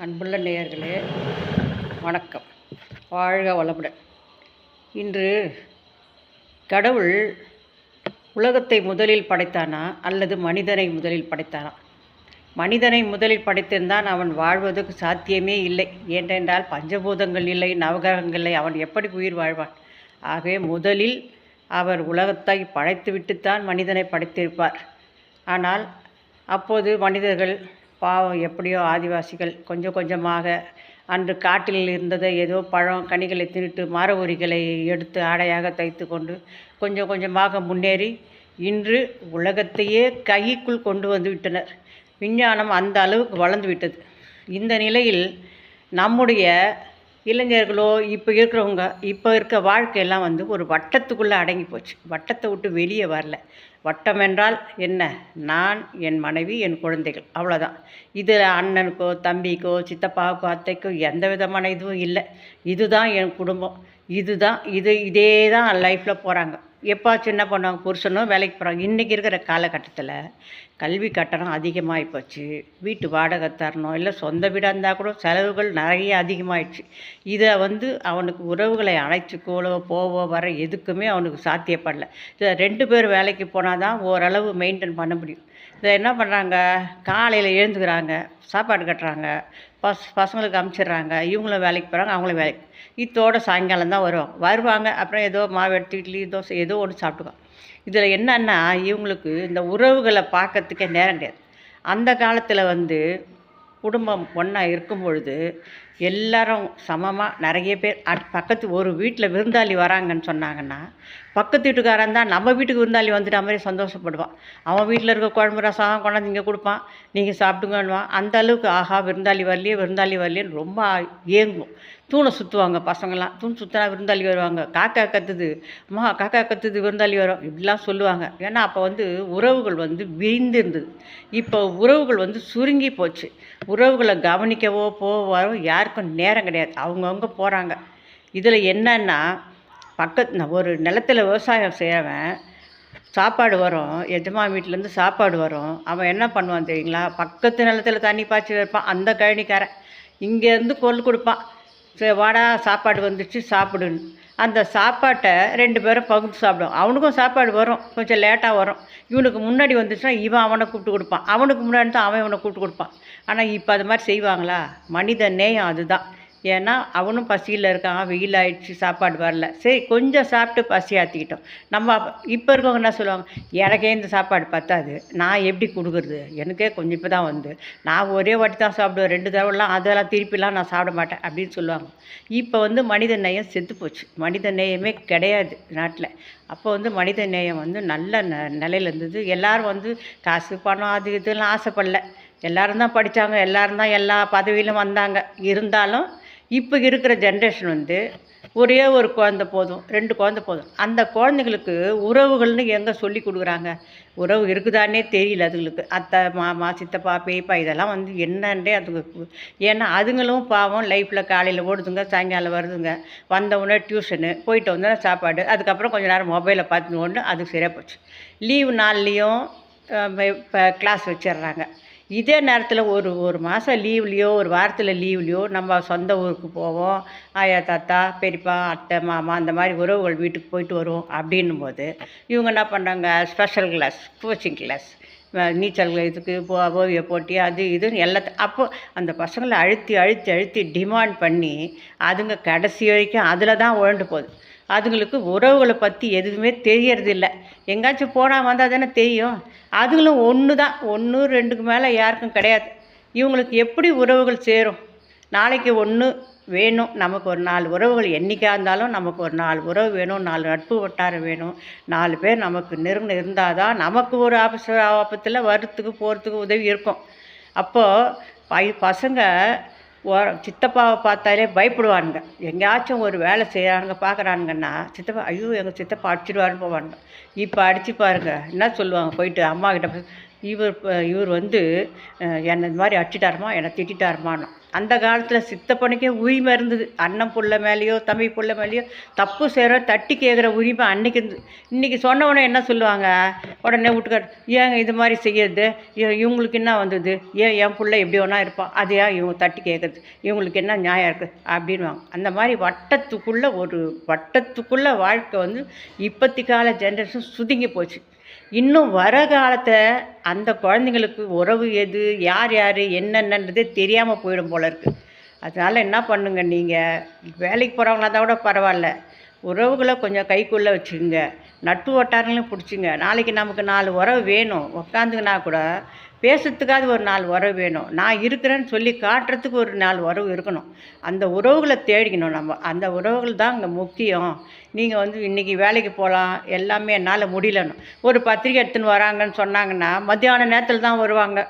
அன்புள்ள நேயர்களே வணக்கம். வாழ்க வளமுடன். இன்று கடவுள் உலகத்தை முதலில் படைத்தானா அல்லது மனிதனை முதலில் படைத்தானா? மனிதனை முதலில் படைத்திருந்தான் அவன் வாழ்வதற்கு சாத்தியமே இல்லை. ஏனென்றால் பஞ்சபூதங்கள் இல்லை நவகிரகங்கள் இல்லை அவன் எப்படி உயிர் வாழ்வான்? ஆகவே முதலில் அவர் உலகத்தை படைத்துவிட்டுத்தான் மனிதனை படைத்திருப்பார். ஆனால் அப்போது மனிதர்கள் பாவம் எப்படியோ ஆதிவாசிகள் கொஞ்சம் கொஞ்சமாக அன்று காட்டில் இருந்ததை ஏதோ பழம் கனிகளை தின்னுட்டு மர உரிகளை எடுத்து ஆடையாக தைத்து கொண்டு கொஞ்சம் கொஞ்சமாக முன்னேறி இன்று உலகத்தையே கைக்குள் கொண்டு வந்து விட்டனர். விஞ்ஞானம் அந்த அளவுக்கு வளர்ந்து விட்டது. இந்த நிலையில் நம்முடைய இளைஞர்களோ இப்போ இருக்கிறவங்க இப்போ இருக்க வாழ்க்கையெல்லாம் வந்து ஒரு வட்டத்துக்குள்ளே அடங்கி போச்சு. வட்டத்தை விட்டு வெளியே வரல. வட்டம் என்றால் என்ன? நான் என் மனைவி என் குழந்தைகள். அவ்வளோதான் இது அண்ணனுக்கோ தம்பிக்கோ சித்தப்பாவுக்கோ அத்தைக்கோ எந்த விதமான இதுவும் இல்லை. இதுதான் என் குடும்பம். இதுதான் இது இதே தான் லைஃப்பில் போகிறாங்க எப்பாச்சும் என்ன பண்ணுவாங்க புருஷனும் வேலைக்கு போகிறாங்க இன்றைக்கி இருக்கிற காலகட்டத்தில் கல்வி கட்டணம் அதிகமாகி போச்சு. வீட்டு வாடகை தரணும். இல்லை சொந்த வீடாக இருந்தால் கூட செலவுகள் நிறைய அதிகமாகிடுச்சு இதை வந்து அவனுக்கு உறவுகளை அழைச்சிக்கோளோ போவோ வர எதுக்குமே அவனுக்கு சாத்தியப்படல. இதை ரெண்டு பேர் வேலைக்கு போனால் தான் ஓரளவு மெயின்டைன் பண்ண முடியும். இதை என்ன பண்ணுறாங்க காலையில் எழுந்துக்கிறாங்க சாப்பாடு கட்டுறாங்க பஸ் பசங்களுக்கு அமுச்சிடுறாங்க இவங்களும் வேலைக்கு போகிறாங்க அவங்களும் வேலைக்கு இத்தோட சாயங்காலம் தான் வருவாங்க வருவாங்க அப்புறம் ஏதோ மாவு எடுத்து இட்லி தோசை ஏதோ ஒன்று சாப்பிட்டுக்குவாங்க இதில் என்னன்னா இவங்களுக்கு இந்த உறவுகளை பார்க்கறதுக்கே நேரம் கிடையாது. அந்த காலத்தில் வந்து குடும்பம் ஒன்றா இருக்கும் பொழுது எல்லாரும் சமமாக நிறைய பேர் அட் பக்கத்து ஒரு வீட்டில் விருந்தாளி வராங்கன்னு சொன்னாங்கன்னா பக்கத்து வீட்டுக்காரன் தான் நம்ம வீட்டுக்கு விருந்தாளி வந்துட்ட மாதிரி சந்தோஷப்படுவான். அவன் வீட்டில் இருக்க குழம்பு ரசம் கொண்டாந்து இங்கே கொடுப்பான். நீங்கள் சாப்பிட்டுங்கன்னுவான் அந்த அளவுக்கு ஆஹா விருந்தாளி வரலையே விருந்தாளி வரலையேன்னு ரொம்ப ஏங்கும். தூணை சுற்றுவாங்க பசங்களாம் தூண் சுற்றினா விருந்தாளி வருவாங்க. காக்கா கத்துது. அம்மா காக்கா கத்துது விருந்தாளி வரும். இப்படிலாம் சொல்லுவாங்க. ஏன்னா அப்போ வந்து உறவுகள் வந்து விரிந்து இருந்தது இப்போ உறவுகள் வந்து சுருங்கி போச்சு. உறவுகளை கவனிக்கவோ போவோ யாருக்கும் நேரம் கிடையாது. அவங்கவுங்க போகிறாங்க இதில் என்னன்னா பக்கத்து ஒரு நிலத்துல விவசாயம் செய்கிறவன் சாப்பாடு வரும். எஜமா வீட்டிலேருந்து சாப்பாடு வரும். அவன் என்ன பண்ணுவான் தெரியுங்களா? பக்கத்து நிலத்துல தண்ணி பாய்ச்சி வைப்பான். அந்த கழனிக்காரன். இங்கேருந்து பொருள் கொடுப்பான். சரி வாடா சாப்பாடு வந்துச்சு சாப்பிடுன்னு. அந்த சாப்பாட்டை ரெண்டு பேரும் பகுத்து சாப்பிடுவோம் அவனுக்கும் சாப்பாடு வரும். கொஞ்சம் லேட்டாக வரும். இவனுக்கு முன்னாடி வந்துச்சுன்னா இவன் அவனை கூப்பிட்டு கொடுப்பான். அவனுக்கு முன்னாடி தான் அவன் இவனை கூப்பிட்டு கொடுப்பான். ஆனால் இப்போ அது மாதிரி செய்வாங்களா? மனித நேயம் அதுதான். ஏன்னா அவனும் பசியில் இருக்கான் வெயில் ஆயிடுச்சு சாப்பாடு வரல. சரி கொஞ்சம் சாப்பிட்டு பசி ஆற்றிக்கிட்டோம் நம்ம இப்போ இருக்கவங்க என்ன சொல்லுவாங்க? எனக்கே இந்த சாப்பாடு பத்தாது. நான் எப்படி கொடுக்குறது? எனக்கே கொஞ்சம் இப்போ தான் வந்து. நான் ஒரே வாட்டி தான் சாப்பிடுவேன். ரெண்டு தடவைலாம் அதெல்லாம் திருப்பிலாம் நான் சாப்பிட மாட்டேன் அப்படின்னு சொல்லுவாங்க. இப்போ வந்து மனித நேயம் செத்து போச்சு. மனித நேயமே கிடையாது நாட்டில். அப்போ வந்து மனித நேயம் வந்து நல்ல ந நிலையில இருந்தது. எல்லோரும் வந்து காசு பணம் அது இதெல்லாம் ஆசைப்படல. எல்லோரும் தான் படித்தாங்க எல்லோரும் தான் எல்லா பதவியிலும் வந்தாங்க. இருந்தாலும் இப்போ இருக்கிற ஜென்ரேஷன் வந்து ஒரே ஒரு குழந்த போதும் ரெண்டு குழந்த போதும். அந்த குழந்தைங்களுக்கு உறவுகள்னு எங்கே சொல்லி கொடுக்குறாங்க? உறவு இருக்குதானே தெரியல அதுங்களுக்கு. அத்தை மாமா சித்தப்பா பேய்ப்பா இதெல்லாம் வந்து என்னன்றே அதுக்கு ஏன்னா அதுங்களும் பாவம் லைஃப்பில் காலையில் ஓடுதுங்க சாயங்காலம் வருதுங்க. வந்தவுடனே டியூஷனு போயிட்டு வந்தோடனே சாப்பாடு அதுக்கப்புறம் கொஞ்சம் நேரம் மொபைலை பார்த்துன்னு ஒன்று அதுக்கு சரியாக போச்சு லீவு நாள்லேயும் இப்போ கிளாஸ் வச்சிடுறாங்க. இதே நேரத்தில் ஒரு ஒரு மாதம் லீவ்லேயோ ஒரு வாரத்தில் லீவ்லேயோ நம்ம சொந்த ஊருக்கு போவோம். ஆயா தாத்தா பெரியப்பா அத்தை மாமா அந்த மாதிரி உறவுகள் வீட்டுக்கு போயிட்டு வருவோம் அப்படின்னும் போது இவங்க என்ன பண்ணுறாங்க ஸ்பெஷல் கிளாஸ் கோச்சிங் கிளாஸ் நீச்சல் இதுக்கு போ ஓவிய போட்டி அது இதுன்னு எல்லாத்த அப்போ அந்த பசங்களை அழுத்தி அழுத்தி அழுத்தி டிமாண்ட் பண்ணி அதுங்க கடைசி வரைக்கும் அதில் தான் உழண்டு போகுது. அதுங்களுக்கு உறவுகளை பற்றி எதுவுமே தெரியறதில்ல. எங்காச்சும் போனால் வந்தால் தானே தெரியும். அதுங்களும் ஒன்று தான் ஒன்று ரெண்டுக்கு மேலே யாருக்கும் கிடையாது. இவங்களுக்கு எப்படி உறவுகள் சேரும்? நாளைக்கு ஒன்று வேணும். நமக்கு ஒரு நாலு உறவுகள் என்றைக்காக இருந்தாலும் நமக்கு ஒரு நாலு உறவு வேணும். நாலு நட்பு வட்டாரம் வேணும். நாலு பேர் நமக்கு நெருங்கின இருந்தால் தான் நமக்கு ஒரு ஆபத்து ஆபத்தில் வரத்துக்கு போகிறதுக்கு உதவி இருக்கும். அப்போது பை பசங்க ஓ சித்தப்பாவை பார்த்தாலே பயப்படுவானுங்க. எங்கேயாச்சும் ஒரு வேலை செய்கிறானுங்க பார்க்குறானுங்கன்னா சித்தப்பா ஐயோ எங்கள் சித்தப்பா அடிச்சிடுவாருன்னு போவானுங்க. இப்போ அடிச்சு பாருங்க. என்ன சொல்லுவாங்க போயிட்டு அம்மா கிட்ட போய் இவர் இவர் வந்து என்னை இந்த மாதிரி அடிச்சிட்டாருமா என்னை திட்டாருமான்னு அந்த காலத்தில் சித்தப்பனுக்கே உரிமை இருந்தது அண்ணன் புள்ள மேலேயோ தம்பி புள்ள மேலேயோ தப்பு செய்கிற தட்டி கேட்குற உரிமை அன்னைக்கு இருந்து இன்றைக்கி சொன்னவொடனே என்ன சொல்லுவாங்க? உடனே வீட்டுக்கார் ஏங்க இது மாதிரி செய்யறது? இவங்களுக்கு என்ன வந்தது? ஏன் என் பிள்ளை எப்படி ஒன்றா இருப்பான் அது ஏன் இவங்க தட்டி கேட்குறது இவங்களுக்கு என்ன நியாயம் இருக்குது அப்படின்வாங்க அந்த மாதிரி வட்டத்துக்குள்ளே ஒரு வட்டத்துக்குள்ளே வாழ்க்கை வந்து இப்போத்தி கால ஜென்ரேஷன் சுதுங்கி போச்சு. இன்னும் வர காலத்தை அந்த குழந்தைங்களுக்கு உறவு எது யார் யார் என்னென்னன்றதே தெரியாமல் போயிடும் போல இருக்குது அதனால் என்ன பண்ணுங்க நீங்கள் வேலைக்கு போகிறவங்களா தான் கூட பரவாயில்ல. உறவுகளை கொஞ்சம் கைக்குள்ளே வச்சுக்கோங்க. நட்பு வட்டாரங்களையும் பிடிச்சிங்க. நாளைக்கு நமக்கு நாலு உறவு வேணும். உக்காந்துங்கன்னா கூட பேசுறதுக்காவது ஒரு நாலு உறவு வேணும். நான் இருக்கிறேன்னு சொல்லி காட்டுறதுக்கு ஒரு நாலு உறவு இருக்கணும். அந்த உறவுகளை தேடிக்கணும் நம்ம. அந்த உறவுகள் தான் இங்கே முக்கியம். நீங்கள் வந்து இன்றைக்கி வேலைக்கு போகலாம் எல்லாமே என்னால் முடியலன்னு. ஒரு பத்திரிக்கை எடுத்துன்னு வராங்கன்னு சொன்னாங்கன்னா மத்தியான நேரத்தில் தான் வருவாங்க.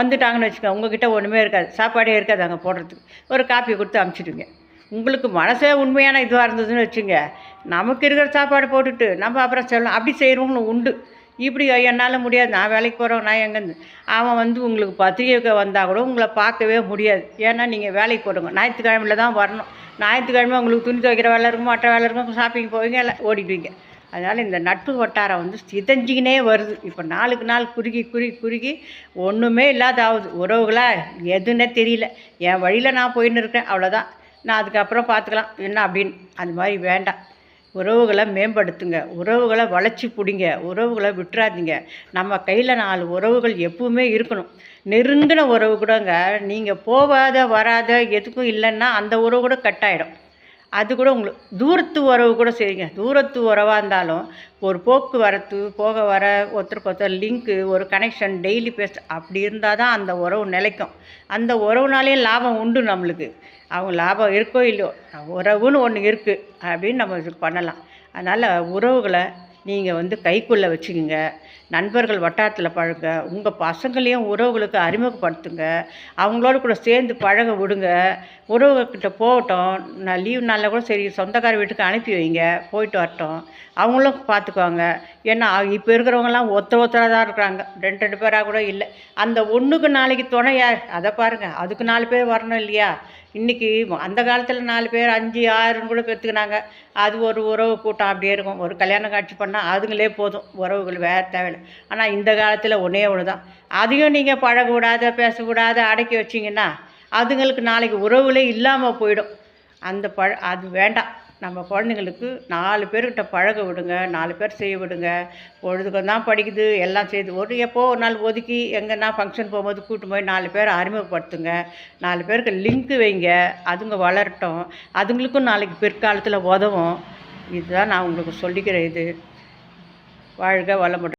வந்துட்டாங்கன்னு வச்சுக்கோங்க. உங்ககிட்ட ஒன்றுமே இருக்காது. சாப்பாடே இருக்காது அங்கே போடுறதுக்கு. ஒரு காப்பி கொடுத்து அமுச்சிடுங்க. உங்களுக்கு மனசே உண்மையான இதுவாக இருந்ததுன்னு வச்சுங்க. நமக்கு இருக்கிற சாப்பாடு போட்டுட்டு நம்ம அப்புறம் சொல்லலாம் அப்படி செய்கிறவங்களும் உண்டு. இப்படி என்னால் முடியாது. நான் வேலைக்கு போகிறவன் நான் எங்கேருந்து அவன் வந்து உங்களுக்கு பத்திரிக்கை வந்தால் கூட உங்களை பார்க்கவே முடியாது. ஏன்னா நீங்கள் வேலைக்கு போடுங்க ஞாயிற்றுக்கிழமையில தான் வரணும். ஞாயிற்றுக்கிழமை உங்களுக்கு துணி துவைக்கிற வேலை இருக்கும் மற்ற வேலை இருக்கும் ஷாப்பிங் போவீங்க எல்லாம் ஓடிடுவீங்க. அதனால் இந்த நட்பு வட்டாரம் வந்து சிதஞ்சிக்கினே வருது. இப்போ நாளுக்கு நாள் குறுகி குறுகி குறுகி ஒன்றுமே இல்லாத ஆகுது. உறவுகளா? எதுன்னே தெரியல. என் வழியில் நான் போயின்னு இருக்கேன். அவ்வளோதான் நான் அதுக்கப்புறம் பார்த்துக்கலாம் என்ன அப்படின்னு. அது மாதிரி வேண்டாம். உறவுகளை மேம்படுத்துங்க. உறவுகளை வளைச்சி பிடிங்க. உறவுகளை விட்டுறாதீங்க. நம்ம கையில் நாலு உறவுகள் எப்பவுமே இருக்கணும். நெருங்கின உறவு கூடங்க நீங்கள் போகாத வராத எதுக்கும் இல்லைன்னா அந்த உறவு கூட கட் ஆகிடும் அது கூட உங்களுக்கு தூரத்து உறவு கூட சரிங்க தூரத்து உறவாக இருந்தாலும் ஒரு போக்குவரத்து போக வர ஒருத்தருக்கு ஒருத்தர் லிங்க்கு ஒரு கனெக்ஷன் டெய்லி பேச அப்படி இருந்தால் தான் அந்த உறவு நிலைக்கும். அந்த உறவுனாலே லாபம் உண்டு நம்மளுக்கு. அவங்க லாபம் இருக்கோ இல்லையோ உறவுன்னு ஒன்று இருக்குது அப்படின்னு நம்ம இது பண்ணலாம். அதனால் உறவுகளை நீங்கள் வந்து கைக்குள்ளே வச்சுக்கோங்க. நண்பர்கள் வட்டாரத்தில் பழக உங்கள் பசங்களையும் உறவுகளுக்கு அறிமுகப்படுத்துங்க. அவங்களோட கூட சேர்ந்து பழக விடுங்க. உறவுகிட்ட போகட்டும். நான் லீவ் நாளில் கூட சரி சொந்தக்கார வீட்டுக்கு அனுப்பி வைங்க. போயிட்டு வரட்டும். அவங்களும் பார்த்துக்குவாங்க ஏன்னா இப்போ இருக்கிறவங்கலாம் ஒருத்தர் ஒருத்தராக தான் இருக்கிறாங்க. ரெண்டு ரெண்டு பேராக கூட இல்லை. அந்த ஒன்றுக்கு நாளைக்கு துணை யார்? அதை பாருங்கள் அதுக்கு நாலு பேர் வரணும் இல்லையா? இன்றைக்கி அந்த காலத்தில் நாலு பேர் அஞ்சு ஆறுன்னு கூட பெற்றுக்கினாங்க அது ஒரு உறவு கூட்டம் அப்படியே இருக்கும். ஒரு கல்யாணம் காட்சி பண்ணால் அதுங்களே போதும். உறவுகள் வேறு தேவையில்லை. ஆனால் இந்த காலத்தில் ஒன்றே ஒன்று தான் அதையும் நீங்கள் பழகக்கூடாது பேசக்கூடாது பேசக்கூடாத அடக்கி வச்சிங்கன்னா அதுங்களுக்கு நாளைக்கு உறவுகளே இல்லாமல் போயிடும். அந்த பழ அது வேண்டாம். நம்ம குழந்தைங்களுக்கு நாலு பேர்கிட்ட பழக விடுங்க நாலு பேர் செய்ய விடுங்க. பொழுதுக்கு தான் படிக்குது எல்லாம் செய்யுது ஒரு எப்போ ஒரு நாள் ஒதுக்கி எங்கன்னா ஃபங்க்ஷன் போகும்போது கூட்டு போய் நாலு பேர் அறிமுகப்படுத்துங்க. நாலு பேருக்கு லிங்க்கு வைங்க அதுங்க வளரட்டும். அதுங்களுக்கும் நாளைக்கு பிற்காலத்தில் உதவும். இதுதான் நான் உங்களுக்கு சொல்லிக்கிற இது. வாழ்க வளமுடன்.